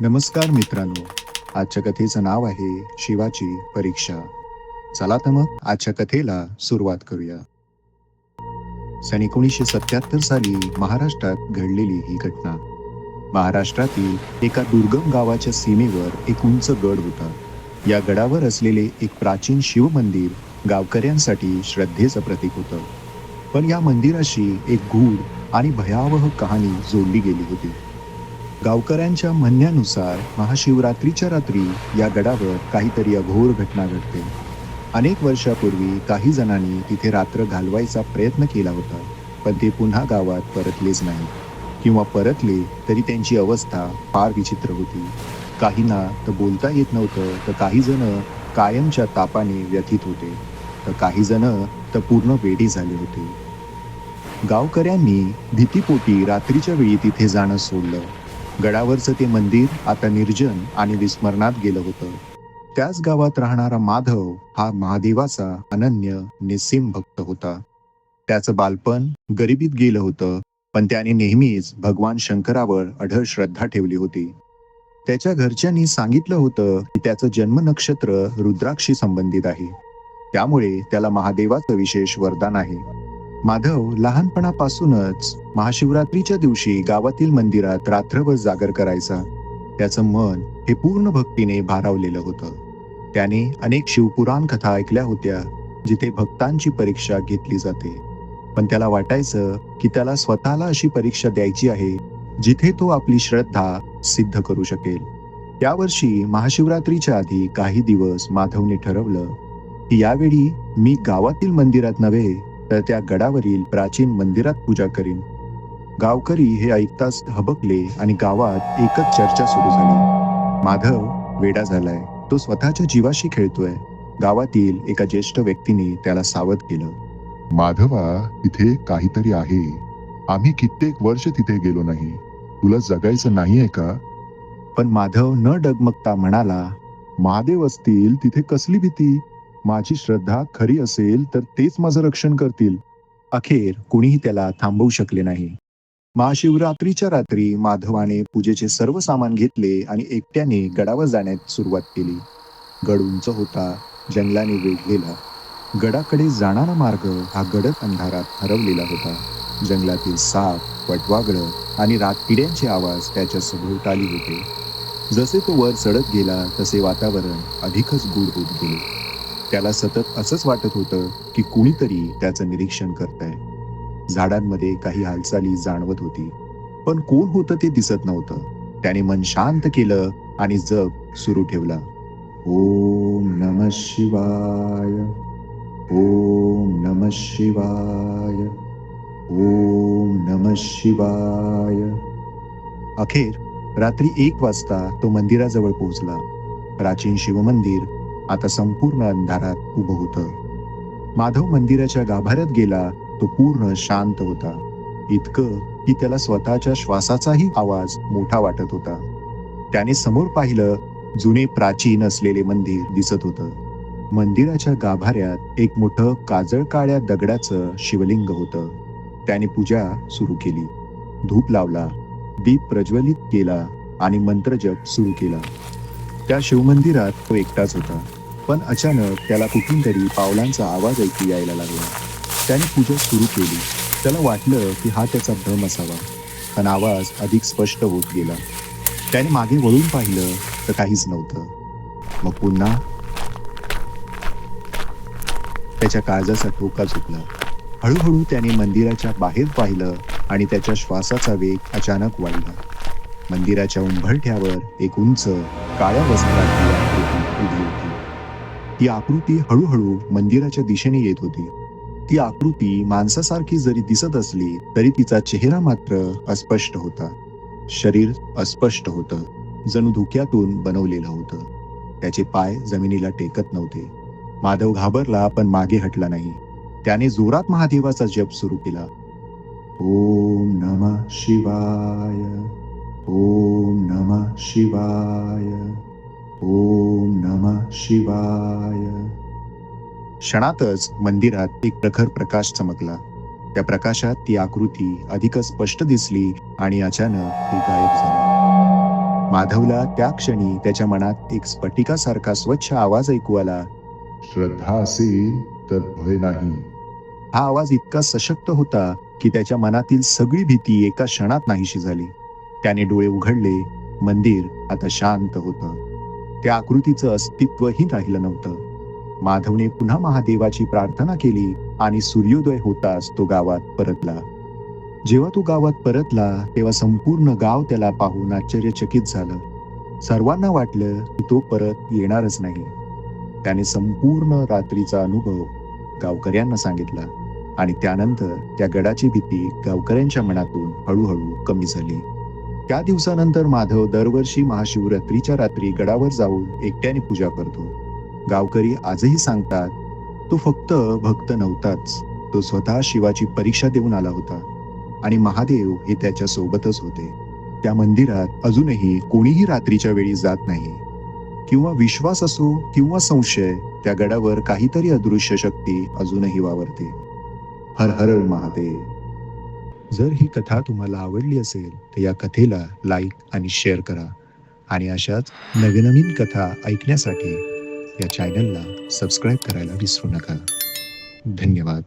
नमस्कार मित्रांनो. आजच्या कथेचं नाव आहे शिवाची परीक्षा. चला तर मग आजच्या कथेला सुरुवात करूया. सन एकोणीसशे सत्याहत्तर साली महाराष्ट्रात घडलेली ही घटना. महाराष्ट्रातील एका दुर्गम गावाच्या सीमेवर एक उंच गड होता. या गडावर असलेले एक प्राचीन शिवमंदिर गावकऱ्यांसाठी श्रद्धेचं प्रतीक होतं. पण या मंदिराशी एक गूढ आणि भयावह कहाणी जोडली गेली होती. गावकऱ्यांच्या म्हणण्यानुसार महाशिवरात्रीच्या रात्री या गडावर काहीतरी अघोर घटना घडते. अनेक वर्षापूर्वी काही जणांनी तिथे रात्र घालवायचा प्रयत्न केला होता पण ते पुन्हा गावात परतलेच नाही किंवा परतले तरी त्यांची अवस्था फार विचित्र होती. काहींना तर बोलता येत नव्हतं तर काही जण कायमच्या तापाने व्यथित होते. तर काही जण तर पूर्ण वेडी झाले होते. गावकऱ्यांनी भीतीपोटी रात्रीच्या वेळी तिथे जाणं सोडलं. गडावरचं ते मंदिर आता निर्जन आणि विस्मरणात गेलं होतं. त्याच गावात राहणारा माधव हा महादेवाचा अनन्य निस्सीम भक्त होता. त्याचं बालपण गरिबीत गेलं होतं पण त्याने नेहमीच भगवान शंकरावर अढळ श्रद्धा ठेवली होती. त्याच्या घरच्यांनी सांगितलं होतं की त्याचं जन्म नक्षत्र रुद्राक्षी संबंधित आहे. त्यामुळे त्याला महादेवाचं विशेष वरदान आहे. माधव लहानपणापासूनच महाशिवरात्रीच्या दिवशी गावातील मंदिरात रात्रभर जागर करायचा. त्याचं मन हे पूर्ण भक्तीने भारावलेलं होतं. त्याने अनेक शिवपुराण कथा ऐकल्या होत्या जिथे भक्तांची परीक्षा घेतली जाते. पण त्याला वाटायचं की त्याला स्वतःला अशी परीक्षा द्यायची आहे जिथे तो आपली श्रद्धा सिद्ध करू शकेल. त्यावर्षी महाशिवरात्रीच्या आधी काही दिवस माधवने ठरवलं की यावेळी मी गावातील मंदिरात नव्हे तर त्या गडावरील प्राचीन मंदिरात पूजा करीन. गावकरी हे ऐकताच हबकले आणि गावात एकच चर्चा सुरू झाली. माधव वेडा झालाय. तो स्वतःच्या जीवाशी खेळतोय. गावातील एका ज्येष्ठ व्यक्तीने त्याला सावध केलं. माधवा तिथे काहीतरी आहे. आम्ही कित्येक वर्ष तिथे गेलो नाही. तुला जगायचं नाहीये का? पण माधव न डगमगता म्हणाला महादेव असतील तिथे कसली भीती? माझी श्रद्धा खरी असेल तर तेच माझं रक्षण करतील. अखेर कुणीही त्याला थांबवू शकले नाही. महाशिवरात्रीच्या रात्री माधवाने पूजेचे सर्व सामान घेतले आणि एकट्याने गडावर जाण्यास सुरुवात केली. गड उंच होता जंगलाने वेढलेला. गडाकडे जाणारा मार्ग हा गडद अंधारात हरवलेला होता. जंगलातील साप वटवागळं आणि रातकिड्यांचे आवाज त्याच्या सभोवताली होते. जसे तो वर चढत गेला तसे वातावरण अधिकच गूढ होत गेले. त्याला सतत असंच वाटत होतं की कुणीतरी त्याचं निरीक्षण करत आहे झाडांमध्ये काही हालचाली जाणवत होती पण कोण होतं ते दिसत नव्हतं. त्याने मन शांत केलं आणि जप सुरू ठेवला. ओम नम शिवाय ओम नम शिवाय ओम नम शिवाय. अखेर रात्री एक वाजता तो मंदिराजवळ पोहोचला. प्राचीन शिवमंदिर आता संपूर्ण अंधारात उभं होतं. माधव मंदिराच्या गाभाऱ्यात गेला तो पूर्ण शांत होता. इतकं की त्याला स्वतःच्या श्वासाचाही आवाज मोठा वाटत होता. त्याने समोर पाहिलं जुने प्राचीन असलेले मंदिर दिसत होतं. मंदिराच्या गाभाऱ्यात एक मोठं काजळ काळ्या दगडाचं शिवलिंग होतं. त्याने पूजा सुरू केली. धूप लावला दीप प्रज्वलित केला आणि मंत्रजप सुरू केला. त्या शिवमंदिरात तो एकटाच होता. पण अचानक त्याला कुठून तरी पावलांचा आवाज ऐकू यायला लागला. त्याने पूजा सुरू केली. त्याला वाटलं की हा त्याचा भ्रम असावा. पण आवाज अधिक स्पष्ट होत गेला. त्याने मागे वळून पाहिलं तर काहीच नव्हतं. मग पुन्हा त्याच्या काळजाचा ठोका झुकला हळूहळू त्याने मंदिराच्या बाहेर पाहिलं आणि त्याच्या श्वासाचा वेग अचानक वाढला. मंदिराच्या उंबरठ्यावर एक उंच काळ्या वस्त्रातली आकृती उभी होती. ती आकृती हळूहळू मंदिराच्या दिशेने येत होती. ती आकृती माणसासारखी जरी दिसत असली तरी तिचा चेहरा मात्र अस्पष्ट होता. शरीर अस्पष्ट होतं. जणू धुक्यातून बनवलेलं होतं. त्याचे पाय जमिनीला टेकत नव्हते. माधव घाबरला पण मागे हटला नाही. त्याने जोरात महादेवाचा जप सुरू केला. ओम नम शिवाय. ओम नम शिवाय। ओम नम शिवाय। क्षणातच मंदिरात एक प्रखर प्रकाश चमकला. त्या प्रकाशात ती आकृती अधिकच स्पष्ट दिसली आणि अचानक ती गायब झाली. माधवला त्या क्षणी त्याच्या मनात एक स्फटिकासारखा स्वच्छ आवाज ऐकू आला. श्रद्धा असेल तर भय नाही. हा आवाज इतका सशक्त होता की त्याच्या मनातील सगळी भीती एका क्षणात नाहीशी झाली. त्याने डोळे उघडले मंदिर आता शांत होतं. त्या आकृतीचं अस्तित्वही राहिलं नव्हतं. माधवने पुन्हा महादेवाची प्रार्थना केली आणि सूर्योदय होताच तो गावात परतला. जेव्हा तो गावात परतला तेव्हा संपूर्ण गाव त्याला पाहून आश्चर्यचकित झालं. सर्वांना वाटलं की तो परत येणारच नाही. त्याने संपूर्ण रात्रीचा अनुभव गावकऱ्यांना सांगितला आणि त्यानंतर त्या गडाची भीती गावकऱ्यांच्या मनातून हळूहळू कमी झाली. त्या दिवसानंतर माधव दरवर्षी महाशिवरात्रीच्या रात्री गडावर जाऊन एकट्याने पूजा करतो. गावकरी आजही सांगतात तो फक्त भक्त नव्हताच. तो स्वतः शिवाची परीक्षा देऊन आला होता आणि महादेव हे त्याच्या सोबतच होते. त्या मंदिरात अजूनही कोणीही रात्रीच्या वेळी जात नाही. किंवा विश्वास असो किंवा संशय त्या गडावर काहीतरी अदृश्य शक्ती अजूनही वावरते. हर हर महादेव. जर ही कथा तुम्हाला आवडली असेल तर या कथेला लाईक आणि शेअर करा. आणि अशाच नवनवीन कथा ऐकण्यासाठी या चॅनलला सबस्क्राईब करायला विसरू नका. धन्यवाद.